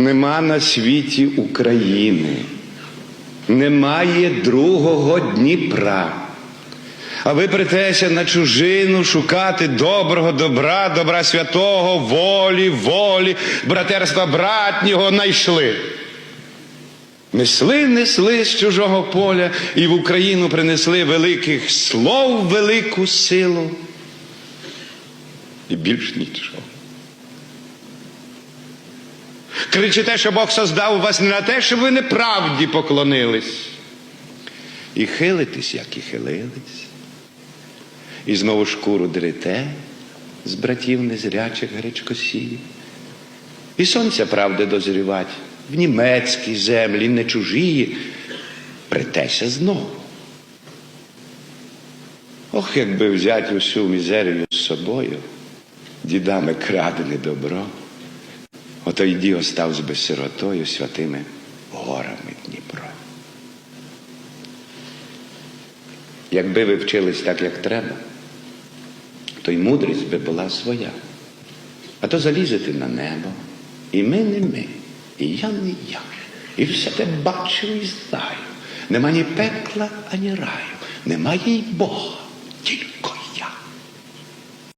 Нема на світі України, немає другого Дніпра. А ви притеся на чужину шукати доброго добра, добра святого, волі, волі, братерства братнього найшли. Несли, несли з чужого поля і в Україну принесли великих слов, велику силу. І більш нічого. Кричите, що Бог создав вас не на те, щоб ви неправді поклонились. І хилитесь, як і хилились. І знову шкуру дрите з братів незрячих гречкосіїв. І сонця правди дозрівать в німецькій землі, не чужії, притеся знову. Ох, якби взяти усю мізерію з собою, дідами крадене добро, ото й діо став з безсиротою святими горами Дніпро. Якби ви вчились так, як треба, то й мудрість би була своя. А то залізете на небо, і ми не ми, і я не я. І все те бачу і знаю. Нема ні пекла, ані раю, немає й Бога.